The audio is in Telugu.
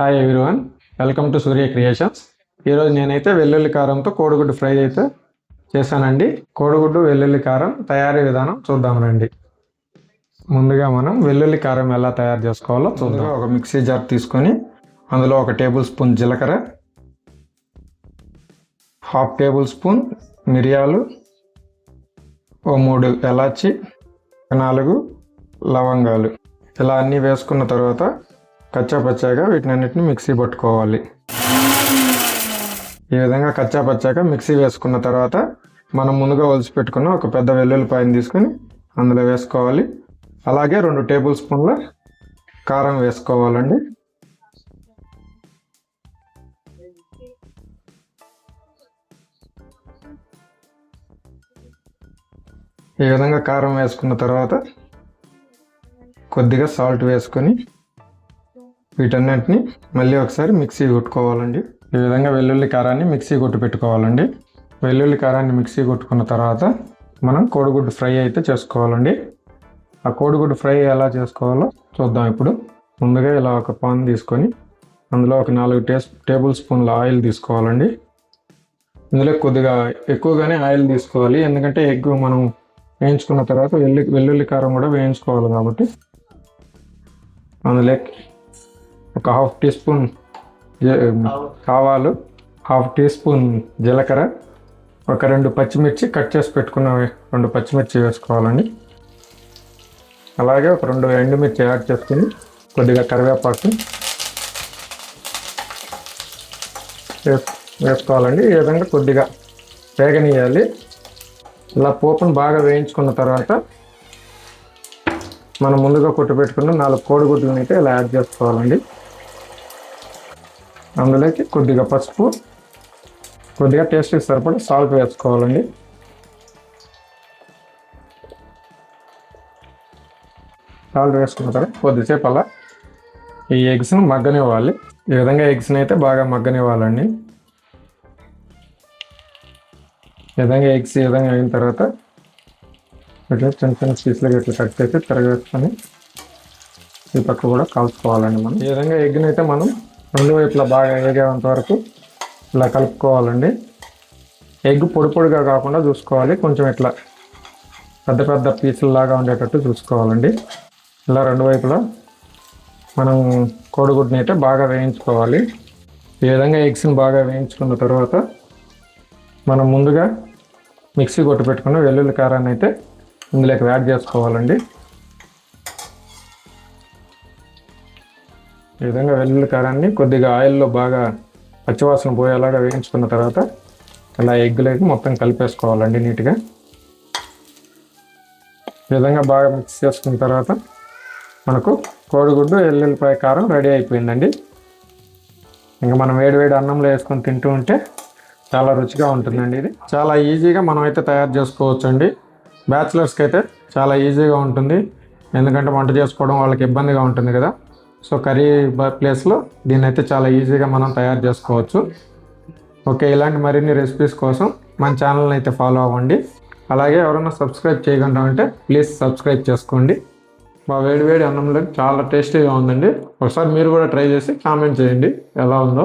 Hi everyone welcome to Surya creations ఈరోజు నేనైతే వెల్లుల్లి కారంతో కోడిగుడ్డు ఫ్రై అయితే చేశానండి. కోడిగుడ్డు వెల్లుల్లి కారం తయారీ విధానం చూద్దాం రండి. ముందుగా మనం వెల్లుల్లి కారం ఎలా తయారు చేసుకోవాలో చూద్దాం. ఒక మిక్సీ జార్ తీసుకొని అందులో ఒక టేబుల్ స్పూన్ జీలకర్ర హాఫ్ టేబుల్ స్పూన్ మిరియాలు ఓ మూడు ఎలాచి నాలుగు లవంగాలు. ఇలా అన్నీ వేసుకున్న తర్వాత కచ్చా పచ్చాగా వీటిని అన్నిటిని మిక్సీ పట్టుకోవాలి. ఈ విధంగా కచ్చా మిక్సీ వేసుకున్న తర్వాత మనం ముందుగా ఒలిచి పెట్టుకున్న ఒక పెద్ద వెల్లుల్లిపాయని తీసుకొని అందులో వేసుకోవాలి. అలాగే రెండు టేబుల్ స్పూన్ల కారం వేసుకోవాలండి. ఈ విధంగా కారం వేసుకున్న తర్వాత కొద్దిగా సాల్ట్ వేసుకొని వీటన్నింటిని మళ్ళీ ఒకసారి మిక్సీ కొట్టుకోవాలండి. ఈ విధంగా వెల్లుల్లి కారాన్ని మిక్సీ కొట్టు పెట్టుకోవాలండి. వెల్లుల్లి కారాన్ని మిక్సీ కొట్టుకున్న తర్వాత మనం కోడిగుడ్డు ఫ్రై అయితే చేసుకోవాలండి. ఆ కోడిగుడ్డు ఫ్రై ఎలా చేసుకోవాలో చూద్దాం ఇప్పుడు. ముందుగా ఇలా ఒక పాన్ తీసుకొని అందులో ఒక నాలుగు టే టేబుల్ స్పూన్ల ఆయిల్ తీసుకోవాలండి. ఇందులో కొద్దిగా ఎక్కువగానే ఆయిల్ తీసుకోవాలి. ఎందుకంటే ఎగ్ మనం వేయించుకున్న తర్వాత వెల్లు వెల్లుల్లి కారం కూడా వేయించుకోవాలి కాబట్టి అందులో ఒక హాఫ్ టీ స్పూన్ ఆవాలు హాఫ్ టీ స్పూన్ జీలకర్ర ఒక రెండు పచ్చిమిర్చి కట్ చేసి పెట్టుకున్న రెండు పచ్చిమిర్చి వేసుకోవాలండి. అలాగే ఒక రెండు ఎండుమిర్చి యాడ్ చేసుకుని కొద్దిగా కరివేపాకు వేస్- వేసుకోవాలండి. ఈ విధంగా కొద్దిగా వేగనీయాలి ఇలా పోపును బాగా వేయించుకున్న తర్వాత మనం ముందుగా కొట్టు పెట్టుకున్న నాలుగు కోడిగుడ్లను అయితే ఇలా యాడ్ చేసుకోవాలండి. అందులోకి కొద్దిగా పసుపు కొద్దిగా టేస్ట్కి సరిపడా సాల్ట్ వేసుకోవాలండి. సాల్ట్ వేసుకున్న తర్వాత కొద్దిసేపు అలా ఈ ఎగ్స్ను మగ్గనివ్వాలి. ఈ విధంగా ఎగ్స్ని అయితే బాగా మగ్గనివ్వాలండి. ఈ విధంగా ఎగ్స్ ఈ విధంగా అయిన తర్వాత ఇట్లా చిన్న చిన్న పీసులుగా ఇట్లా కట్ చేసి తిరగేసుకొని ఈ పక్క కూడా కాల్చుకోవాలండి మనం. ఈ విధంగా ఎగ్ని అయితే మనం రెండు వైపులా బాగా ఏగేంత వరకు ఇలా కలుపుకోవాలండి. ఎగ్ పొడి పొడిగా కాకుండా చూసుకోవాలి. కొంచెం ఇట్లా పెద్ద పెద్ద పీసుల్లాగా ఉండేటట్టు చూసుకోవాలండి. ఇలా రెండు వైపులా మనం కోడిగుడ్ని అయితే బాగా వేయించుకోవాలి. ఈ విధంగా ఎగ్స్ని బాగా వేయించుకున్న తర్వాత మనం ముందుగా మిక్సీ కొట్టు పెట్టుకున్న వెల్లుల్లి కారాన్ని అయితే ఇందులోకి యాడ్ చేసుకోవాలండి. ఈ విధంగా వెల్లుల్లి కారాన్ని కొద్దిగా ఆయిల్లో బాగా పచ్చివాసన పోయేలాగా వేయించుకున్న తర్వాత ఇలా ఎగ్గులోకి మొత్తం కలిపేసుకోవాలండి నీట్గా. ఈ విధంగా బాగా మిక్స్ చేసుకున్న తర్వాత మనకు కోడిగుడ్డు ఎల్లుల్లిపాయ కారం రెడీ అయిపోయిందండి. ఇంకా మనం వేడివేడి అన్నంలో వేసుకొని తింటూ ఉంటే చాలా రుచిగా ఉంటుందండి ఇది. చాలా ఈజీగా మనం అయితే తయారు చేసుకోవచ్చు అండి బ్యాచిలర్స్కి అయితే చాలా ఈజీగా ఉంటుంది. ఎందుకంటే వంట చేసుకోవడం వాళ్ళకి ఇబ్బందిగా ఉంటుంది కదా. సో కర్రీ ప్లేస్లో దీన్ని అయితే చాలా ఈజీగా మనం తయారు చేసుకోవచ్చు. ఓకే ఇలాంటి మరిన్ని రెసిపీస్ కోసం మన ఛానల్ని అయితే ఫాలో అవ్వండి. అలాగే ఎవరైనా సబ్స్క్రైబ్ చేయకుండా ఉంటే ప్లీజ్ సబ్స్క్రైబ్ చేసుకోండి. మా వేడి వేడి అన్నంలో చాలా టేస్టీగా ఉందండి. ఒకసారి మీరు కూడా ట్రై చేసి కామెంట్ చేయండి. ఎలా ఉందో.